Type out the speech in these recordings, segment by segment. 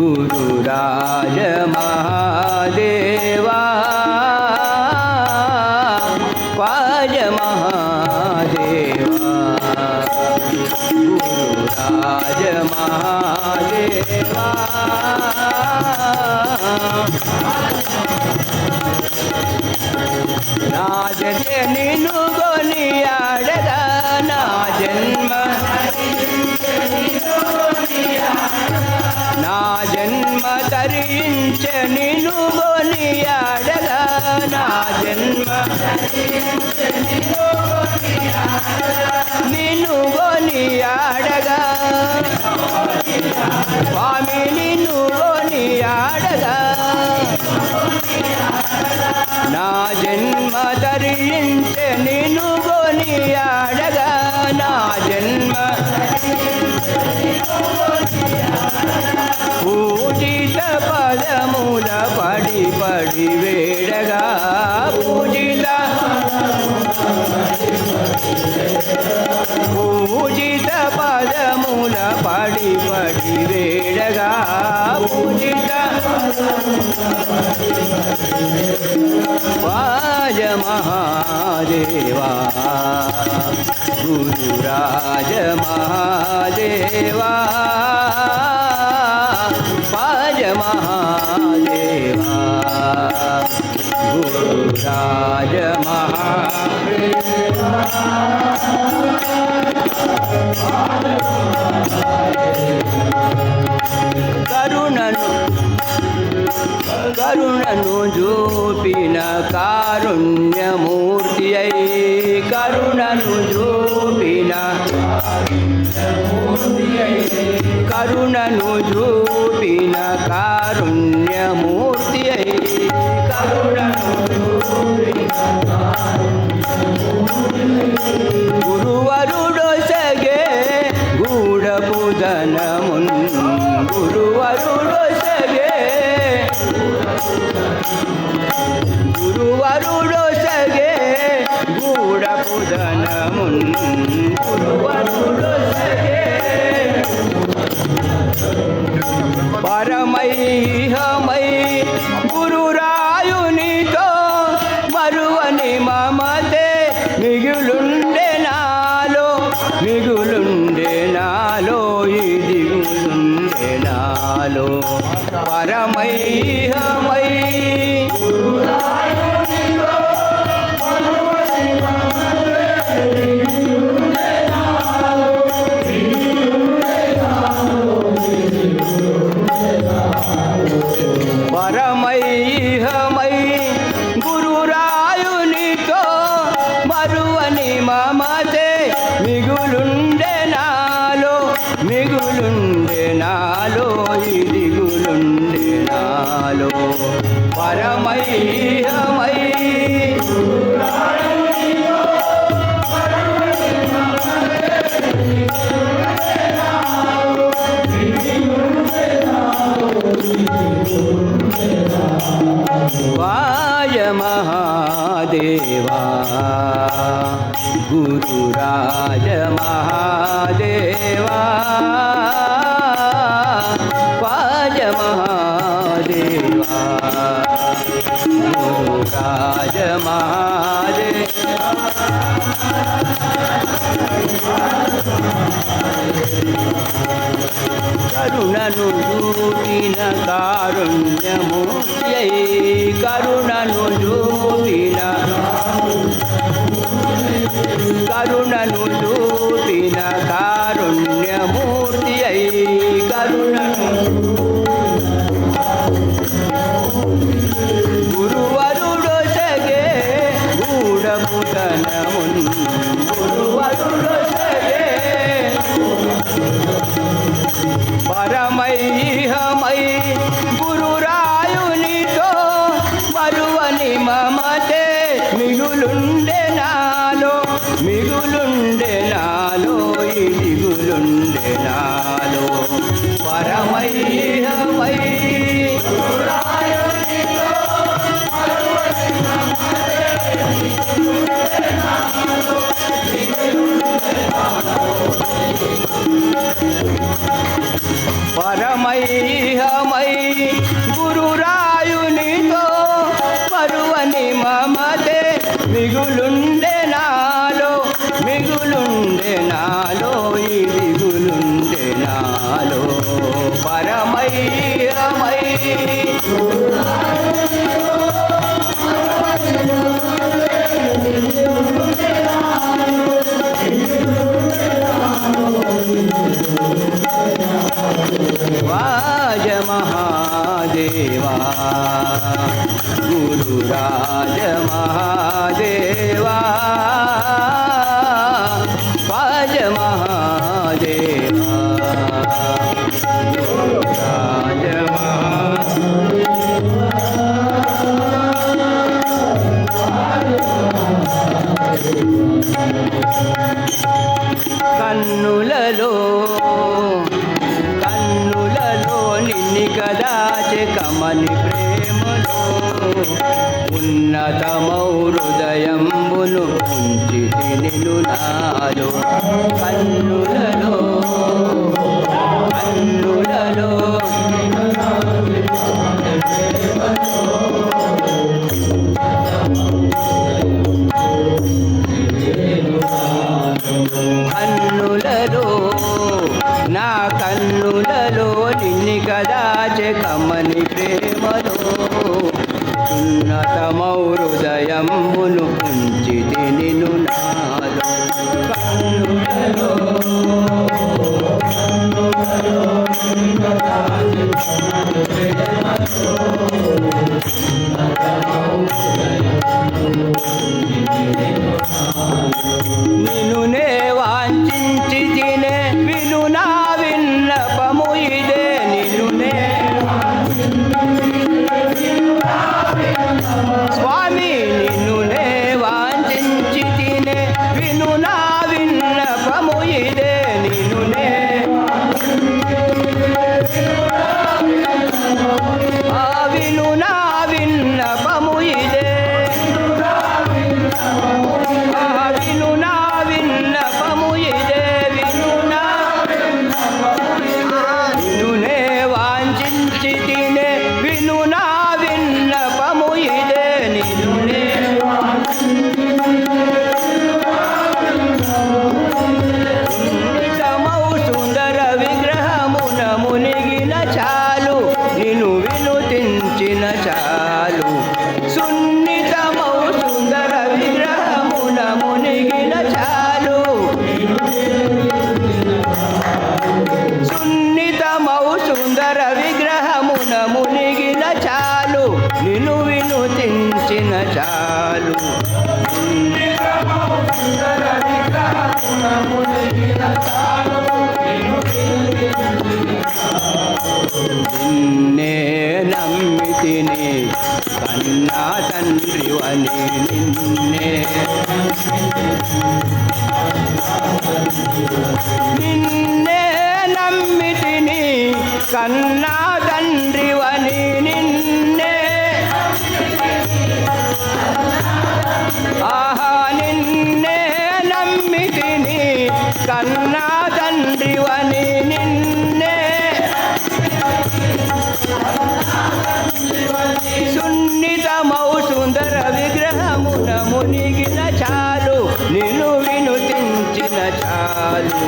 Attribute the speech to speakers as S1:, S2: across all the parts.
S1: গুরুরা। ధరించ నిను బొనియాడగా నా జన్మ. నిను బొనియాడగా స్వామిని వేడగా పూజిత పూజిత పదముల పడి పడి వేడగా పూజిత. వాజ మహాదేవా గురురాజ మహాదేవా. గురురాజ మహాదేవా కరుణను కరుణను చూపిన కారుణ్యమూర్తి అయి కరుణను చూపిన కరుణను చూపిన కారుణ్యమూర్తి అయి Uruguay, Uruguay. పరమైహమై గురురాయునితో మరువని మమతే మిగులుండే నాలో మిగులుండే నాలో ఈ దిగులుండే నాలో. పరమైహమై గురురాజ మహాదేవా వాయ మహాదేవా గురురాజ మహాదేవా. కరుణను చూపిన కారుణ్యమూర్తి కరుణను చూపిన కరుణను చూపిన కారుణ్యము. పరమైహమై గురురాయునితో పరువని మమ Let నిన్నే నమ్మితిని కన్నా తండ్రివని నిన్నే. ఆహా నిన్నే నమ్మితిని కన్నా తండ్రివని నిన్నే. సున్నితమౌ సుందర విగ్రహమున మునిగిన చాలు నిను చాలు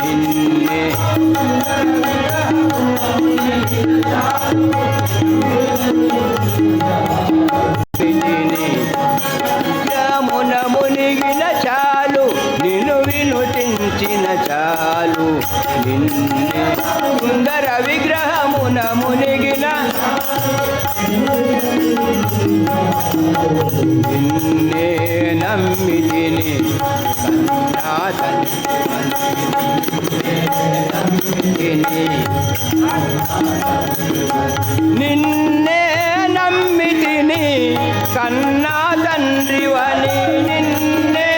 S1: నిన్నే. యమున మునిగిన చాలు నిన్ను వినుతించిన చాలు నిన్నే. ನಂಬಿನಿ ನಿನ್ನೆ ನಂಬಿತೀನಿ ಕನ್ನ ತಂದ್ರಿವನಿ ನಿನ್ನೆ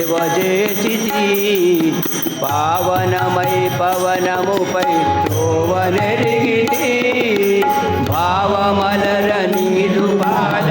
S1: देव जे सिद्धी पावनमयी पवनमुपै शोवन रिगिती भावमलरणी दुपाल।